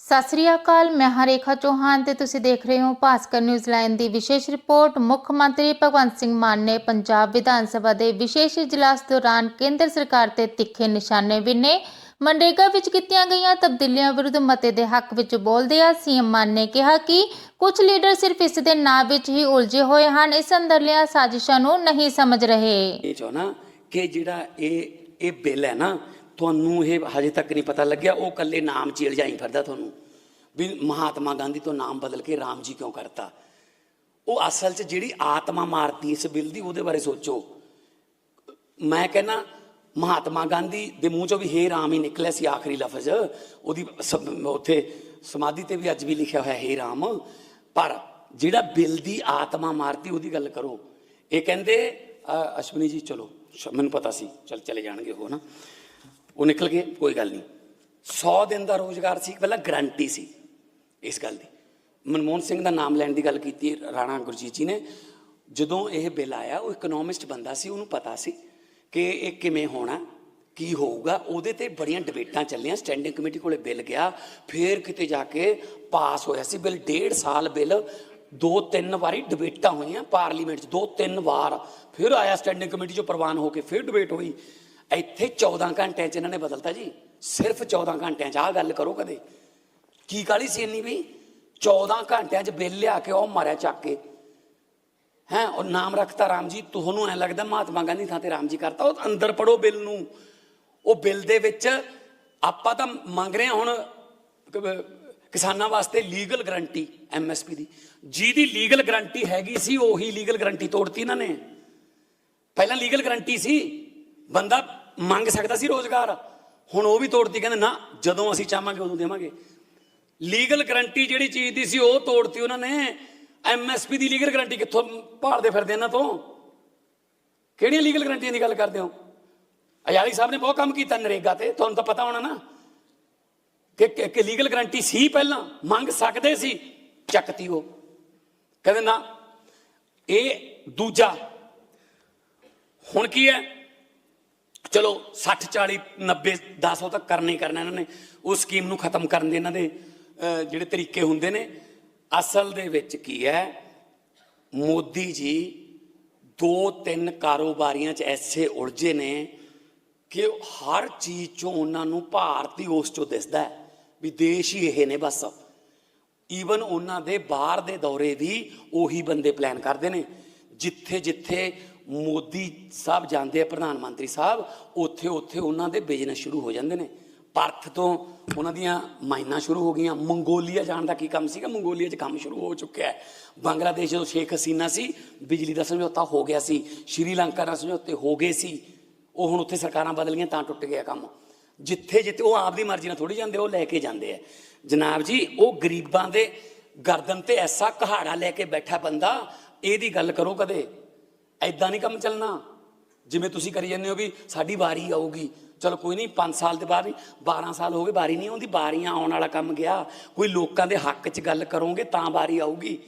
ਸਤਿ ਸ੍ਰੀ ਅਕਾਲ, ਮੈਂ ਹਾਂ ਰੇਖਾ ਤੇ ਤੁਸੀਂ ਦੇਖ ਰਹੇ ਹੋ ਭਾਸਕਰ ਨਿਊਜ਼ ਲਾਈਨ ਦੀ ਵਿਸ਼ੇਸ਼ ਰਿਪੋਰਟ। ਮੁੱਖ ਮੰਤਰੀ ਭਗਵੰਤ ਸਿੰਘ ਮਾਨ ਨੇ ਪੰਜਾਬ ਵਿਧਾਨ ਸਭਾ ਦੇ ਵਿਸ਼ੇਸ਼ ਇਜਲਾਸ ਦੌਰਾਨ ਕੇਂਦਰ ਸਰਕਾਰ ਤੇ ਤਿੱਖੇ ਨਿਸ਼ਾਨੇ ਵਿੰਨੇ ਮਨਰੇਗਾ ਵਿੱਚ ਕੀਤੀਆਂ ਗਈਆਂ ਤਬਦੀਲੀਆਂ ਵਿਰੁੱਧ ਮਤੇ ਦੇ ਹੱਕ ਵਿੱਚ ਬੋਲਦਿਆਂ ਸੀਐਮ ਮਾਨ ਨੇ ਕਿਹਾ ਕਿ ਕੁਝ ਲੀਡਰ ਸਿਰਫ ਇਸ ਦੇ ਨਾਂ ਵਿੱਚ ਹੀ ਉਲਝੇ ਹੋਏ ਹਨ। ਇਸ ਅੰਦਰਲੀਆਂ ਸਾਜ਼ਿਸ਼ਾਂ ਨੂੰ ਨਹੀਂ ਸਮਝ ਰਹੇ। ਇਹ ਚਾਹਣਾ ਕਿ ਜਿਹੜਾ ਇਹ ਇਹ ਬਿੱਲ ਹੈ ਨਾ ਤੁਹਾਨੂੰ ਇਹ ਹਜੇ ਤੱਕ ਨਹੀਂ ਪਤਾ ਲੱਗਿਆ, ਉਹ ਕੱਲੇ ਨਾਮ ਚ ਜਾਈ ਫਿਰਦਾ ਤੁਹਾਨੂੰ। ਵੀ ਮਹਾਤਮਾ ਗਾਂਧੀ ਤੋਂ ਨਾਮ ਬਦਲ ਕੇ ਰਾਮ ਜੀ ਕਿਉਂ ਕਰਤਾ? ਉਹ ਅਸਲ 'ਚ ਜਿਹੜੀ ਆਤਮਾ ਮਾਰਤੀ ਇਸ ਬਿੱਲ ਦੀ, ਉਹਦੇ ਬਾਰੇ ਸੋਚੋ। ਮੈਂ ਕਹਿੰਨਾ ਮਹਾਤਮਾ ਗਾਂਧੀ ਦੇ ਮੂੰਹ ਚੋਂ ਵੀ ਹੇ ਰਾਮ ਹੀ ਨਿਕਲਿਆ ਸੀ ਆਖਰੀ ਲਫ਼ਜ਼। ਉਹਦੀ ਉੱਥੇ ਸਮਾਧੀ ਤੇ ਵੀ ਅੱਜ ਵੀ ਲਿਖਿਆ ਹੋਇਆ, ਹੇ ਰਾਮ। ਪਰ ਜਿਹੜਾ ਬਿੱਲ ਦੀ ਆਤਮਾ ਮਾਰਤੀ, ਉਹਦੀ ਗੱਲ ਕਰੋ। ਇਹ ਕਹਿੰਦੇ ਅਸ਼ਵਨੀ ਜੀ, ਚਲੋ ਮੈਨੂੰ ਪਤਾ ਸੀ। ਚਲ, ਚਲੇ ਜਾਣਗੇ ਉਹ ਨਾ ਉਹ ਨਿਕਲ ਗਏ, ਕੋਈ ਗੱਲ ਨਹੀਂ। 100 ਦਿਨ ਦਾ ਰੋਜ਼ਗਾਰ ਸੀ ਪਹਿਲਾਂ ਗਰੰਟੀ ਸੀ ਇਸ ਗੱਲ ਦੀ। ਮਨਮੋਹਨ ਸਿੰਘ ਦਾ ਨਾਮ ਲੈਣ ਦੀ ਗੱਲ ਕੀਤੀ, ਰਾਣਾ ਗੁਰਜੀਤ ਜੀ ਨੇ। ਜਦੋਂ ਇਹ ਬਿੱਲ ਆਇਆ, ਉਹ ਇਕਨੋਮਿਸਟ ਬੰਦਾ ਸੀ, ਉਹਨੂੰ ਪਤਾ ਸੀ ਕਿ ਇਹ ਕਿਵੇਂ ਹੋਣਾ, ਕੀ ਹੋਊਗਾ। ਉਹਦੇ ਤੇ ਬੜੀਆਂ ਡਿਬੇਟਾਂ ਚੱਲੀਆਂ ਸਟੈਂਡਿੰਗ ਕਮੇਟੀ ਕੋਲੇ ਬਿੱਲ ਗਿਆ। ਫਿਰ ਕਿਤੇ ਜਾ ਕੇ ਪਾਸ ਹੋਇਆ ਸੀ ਬਿੱਲ, ਡੇਢ ਸਾਲ ਬਿੱਲ ਦੋ ਤਿੰਨ ਵਾਰੀ ਡਿਬੇਟਾਂ ਹੋਈਆਂ, ਪਾਰਲੀਮੈਂਟ 'ਚ ਦੋ ਤਿੰਨ ਵਾਰ। ਫਿਰ ਆਇਆ ਸਟੈਂਡਿੰਗ ਕਮੇਟੀ 'ਚੋਂ ਪ੍ਰਵਾਨ ਹੋ ਕੇ, ਫਿਰ ਡਿਬੇਟ ਹੋਈ। ਇੱਥੇ 14 ਘੰਟਿਆਂ 'ਚ ਇਹਨਾਂ ਨੇ ਬਦਲਤਾ ਜੀ। ਸਿਰਫ 14 ਘੰਟਿਆਂ 'ਚ, ਆਹ ਗੱਲ ਕਰੋ ਕਦੇ। ਕੀ ਕਾਲੀ ਸੀ ਇੰਨੀ ਵੀ? 14 ਘੰਟਿਆਂ 'ਚ ਬਿੱਲ ਲਿਆ ਕੇ ਉਹ ਮਾਰਿਆ ਚੱਕ ਕੇ। ਹੈ, ਉਹ ਨਾਮ ਰੱਖਤਾ ਰਾਮ ਜੀ, ਤੁਹਾਨੂੰ ਐ ਲੱਗਦਾ ਮਹਾਤਮਾ ਗਾਂਧੀ ਥਾਂ ਤੇ ਰਾਮ ਜੀ ਕਰਤਾ, ਉਹ ਅੰਦਰ ਪੜੋ ਬਿੱਲ ਨੂੰ। ਉਹ ਬਿੱਲ ਦੇ ਵਿੱਚ ਆਪਾਂ ਤਾਂ ਮੰਗ ਰਹੇ ਹਾਂ ਹੁਣ ਕਿਸਾਨਾਂ ਵਾਸਤੇ ਲੀਗਲ ਗਰੰਟੀ ਐਮਐਸਪੀ ਦੀ। ਜਿਹਦੀ ਲੀਗਲ ਗਰੰਟੀ ਹੈਗੀ ਸੀ, ਉਹੀ ਲੀਗਲ ਗਰੰਟੀ ਤੋੜਤੀ ਇਹਨਾਂ ਨੇ। ਪਹਿਲਾਂ ਲੀਗਲ ਗਰੰਟੀ ਸੀ। ਬੰਦਾ ਮੰਗ ਸਕਦਾ ਸੀ ਰੋਜ਼ਗਾਰ। ਹੁਣ ਉਹ ਵੀ ਤੋੜਤੀ, ਕਹਿੰਦੇ ਨਾ, ਜਦੋਂ ਅਸੀਂ ਚਾਹਾਂਗੇ ਉਦੋਂ ਦੇਵਾਂਗੇ। ਲੀਗਲ ਗਰੰਟੀ ਜਿਹੜੀ ਚੀਜ਼ ਦੀ ਸੀ, ਉਹ ਤੋੜਤੀ ਉਹਨਾਂ ਨੇ। ਐਮਐਸਪੀ ਦੀ ਲੀਗਲ ਗਰੰਟੀ ਕਿੱਥੋਂ ਭਾਲਦੇ ਫਿਰਦੇ ਇਹਨਾਂ ਤੋਂ? ਕਿਹੜੀਆਂ ਲੀਗਲ ਗਰੰਟੀਆਂ ਦੀ ਗੱਲ ਕਰਦੇ ਹੋ? ਅਯਾਲੀ ਸਾਹਿਬ ਨੇ ਬਹੁਤ ਕੰਮ ਕੀਤਾ ਨਰੇਗਾ ਤੇ, ਤੁਹਾਨੂੰ ਤਾਂ ਪਤਾ ਹੋਣਾ ਨਾ। ਕਿ ਕਿ- ਕਿ ਲੀਗਲ ਗਰੰਟੀ ਸੀ ਪਹਿਲਾਂ, ਮੰਗ ਸਕਦੇ ਸੀ, ਚੱਕਤੀ ਉਹ। ਕਹਿੰਦੇ ਨਾ, ਇਹ ਦੂਜਾ। ਹੁਣ ਕੀ ਹੈ? ਚਲੋ 60 40 90 10 ਤੱਕ ਕਰਨਾ ਹੀ ਕਰਨਾ ਇਹਨਾਂ ਨੇ। ਉਸ ਸਕੀਮ ਨੂੰ ਖਤਮ ਕਰਨ ਦੇ ਇਹਨਾਂ ਦੇ ਜਿਹੜੇ ਤਰੀਕੇ ਹੁੰਦੇ ਨੇ। ਅਸਲ ਦੇ ਵਿੱਚ ਕੀ ਹੈ? ਮੋਦੀ ਜੀ ਦੋ ਤਿੰਨ ਕਾਰੋਬਾਰੀਆਂ 'ਚ ਐਸੇ ਉਲਝੇ ਨੇ ਕਿ ਹਰ ਚੀਜ਼ 'ਚੋਂ ਉਹਨਾਂ ਨੂੰ ਭਾਰਤੀ ਉਸ 'ਚੋਂ ਦਿਸਦਾ ਹੈ ਵੀ ਦੇਸ਼ ਹੀ ਇਹ ਨੇ ਬਸ। ਈਵਨ ਉਹਨਾਂ ਦੇ ਬਾਹਰ ਦੇ ਦੌਰੇ ਵੀ ਉਹੀ ਬੰਦੇ ਪਲਾਨ ਕਰਦੇ ਨੇ। ਜਿੱਥੇ ਜਿੱਥੇ ਮੋਦੀ ਸਾਹਿਬ ਜਾਂਦੇ ਆ, ਪ੍ਰਧਾਨ ਮੰਤਰੀ ਸਾਹਿਬ, ਉੱਥੇ ਉੱਥੇ ਉਹਨਾਂ ਦੇ ਬਿਜ਼ਨਸ ਸ਼ੁਰੂ ਹੋ ਜਾਂਦੇ ਨੇ। ਪਰਥ ਤੋਂ ਉਹਨਾਂ ਦੀਆਂ ਮਾਈਨਾਂ ਸ਼ੁਰੂ ਹੋ ਗਈਆਂ। ਮੰਗੋਲੀਆ ਜਾਣ ਦਾ ਕੀ ਕੰਮ ਸੀਗਾ? ਮੰਗੋਲੀਆ 'ਚ ਕੰਮ ਸ਼ੁਰੂ ਹੋ ਚੁੱਕਿਆ ਹੈ। ਬੰਗਲਾਦੇਸ਼ ਜਦੋਂ ਸ਼ੇਖ ਹਸੀਨਾ ਸੀ, ਬਿਜਲੀ ਦਾ ਸਮਝੌਤਾ ਹੋ ਗਿਆ ਸੀ। ਸ਼੍ਰੀਲੰਕਾ ਨਾਲ ਸਮਝੌਤੇ ਹੋ ਗਏ ਸੀ। ਉਹ ਹੁਣ ਉੱਥੇ ਸਰਕਾਰਾਂ ਬਦਲ ਗਈਆਂ, ਤਾਂ ਟੁੱਟ ਗਿਆ ਕੰਮ। ਜਿੱਥੇ ਜਿੱਥੇ ਉਹ ਆਪਦੀ ਮਰਜ਼ੀ ਨਾਲ ਥੋੜੀ ਜਾਂਦੇ, ਉਹ ਲੈ ਕੇ ਜਾਂਦੇ ਆ। ਜਨਾਬ ਜੀ, ਉਹ ਗਰੀਬਾਂ ਦੇ ਗਰਦਨ ਤੇ ਐਸਾ ਕਹਾੜਾ ਲੈ ਕੇ ਬੈਠਾ ਬੰਦਾ, ਇਹਦੀ ਗੱਲ ਕਰੋ ਕਦੇ। ਐਦਾਂ ਨਹੀਂ ਕੰਮ ਚੱਲਣਾ। ਜਿਵੇਂ ਤੁਸੀਂ ਕਰੀ ਜਾਂਦੇ ਹੋ ਵੀ ਸਾਡੀ ਵਾਰੀ ਆਊਗੀ। ਚਲੋ ਕੋਈ ਨਹੀਂ 5 ਸਾਲ ਦੇ ਬਾਅਦ ਹੀ 12 ਸਾਲ ਹੋ ਗਏ, ਵਾਰੀ ਨਹੀਂ ਆਉਂਦੀ, ਵਾਰੀਆਂ ਆਉਣ ਵਾਲਾ ਕੰਮ ਗਿਆ। ਕੋਈ ਲੋਕਾਂ ਦੇ ਹੱਕ 'ਚ ਗੱਲ ਕਰੋਗੇ ਤਾਂ ਵਾਰੀ ਆਊਗੀ।